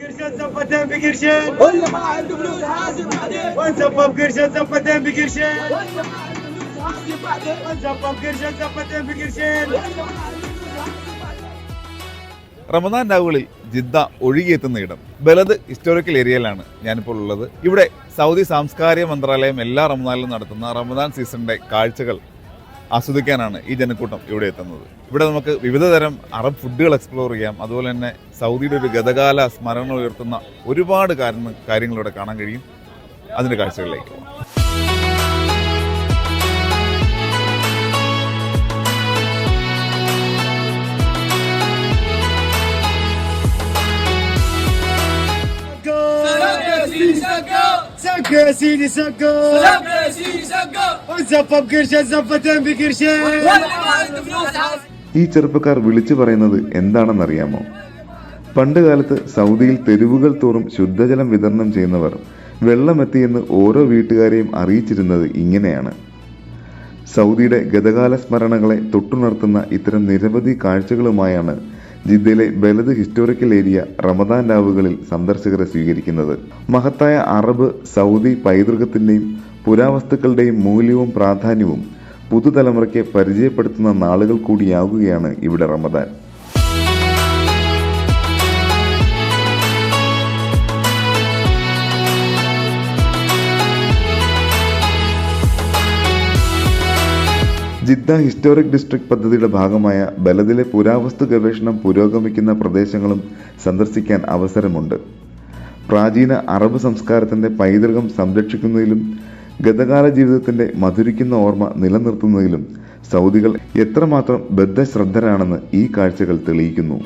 قرشين زفتين بقرشين واللي ما عنده فلوس حاسب بعدين ونزفف قرشين زفتين بقرشين واللي ما عنده فلوس حاسب بعدين ونزفف قرشين زفتين بقرشين واللي ما عنده فلوس حاسب بعدين Ramadan രാവുകളിൽ Jeddah ഒഴുകിയെത്തുന്ന ഇടം ബലദ് historical ഏരിയയിലാണ് ഞാനിപ്പോൾ ഉള്ളത് ഇവിടെ സൗദി സാംസ്കാരിക മന്ത്രാലയം എല്ലാ റമദാനിലും നടത്തുന്ന റമദാൻ സീസണിന്റെ കാഴ്ചകൾ ആസ്വദിക്കാനാണ് ഈ ജനക്കൂട്ടം ഇവിടെ എത്തുന്നത്. ഇവിടെ നമുക്ക് വിവിധ തരം അറബ് ഫുഡുകൾ എക്സ്പ്ലോർ ചെയ്യാം. അതുപോലെ തന്നെ സൗദിയുടെ ഒരു ഗതകാല സ്മരണ ഉയർത്തുന്ന ഒരുപാട് കാര്യങ്ങൾ ഇവിടെ കാണാൻ കഴിയും. അതിന്റെ കാഴ്ചകളിലേക്ക് പോകാം سقا سقوا يا سيدي سقوا سلام يا سيدي سقا ونزفف قرشين زفتين بقرشين واللي ما عنده فلوس حاسب ഈ ചെറുപ്പക്കാർ വിളിച്ചു പറയുന്നത് എന്താണെന്നറിയാമോ പണ്ട് കാലത്ത് സൗദിയിൽ തെരുവുകൾ തോറും ശുദ്ധജലം വിതരണം ചെയ്യുന്നവർ വെള്ളമെത്തിയെന്ന് ഓരോ വീട്ടുകാരെയും അറിയിച്ചിരുന്നത് ഇങ്ങനെയാണ് സൗദിയുടെ ഗതകാല സ്മരണകളെ തൊട്ടുണർത്തുന്ന ഇത്തരം നിരവധി കാഴ്ചകളുമായാണ് ജിദ്ദയിലെ ബലത് ഹിസ്റ്റോറിക്കൽ ഏരിയ റമദാൻ രാവുകളിൽ സന്ദർശകരെ സ്വീകരിക്കുന്നത്. മഹത്തായ അറബ് സൗദി പൈതൃകത്തിന്റെയും പുരാവസ്തുക്കളുടെയും മൂല്യവും പ്രാധാന്യവും പുതുതലമുറയ്ക്ക് പരിചയപ്പെടുത്തുന്ന നാളുകൾ കൂടിയാകുകയാണ് ഇവിടെ റമദാൻ. ജിദ്ദ ഹിസ്റ്റോറിക് ഡിസ്ട്രിക്ട് പദ്ധതിയുടെ ഭാഗമായ ബലദിലെ പുരാവസ്തു ഗവേഷണം പുരോഗമിക്കുന്ന പ്രദേശങ്ങളും സന്ദർശിക്കാൻ അവസരമുണ്ട്. പ്രാചീന അറബ് സംസ്കാരത്തിന്റെ പൈതൃകം സംരക്ഷിക്കുന്നതിലും ഗതകാല ജീവിതത്തിന്റെ മധുരിക്കുന്ന ഓർമ്മ നിലനിർത്തുന്നതിലും സൗദികൾ എത്രമാത്രം ബദ്ധശ്രദ്ധരാണെന്ന് ഈ കാഴ്ചകൾ തെളിയിക്കുന്നു.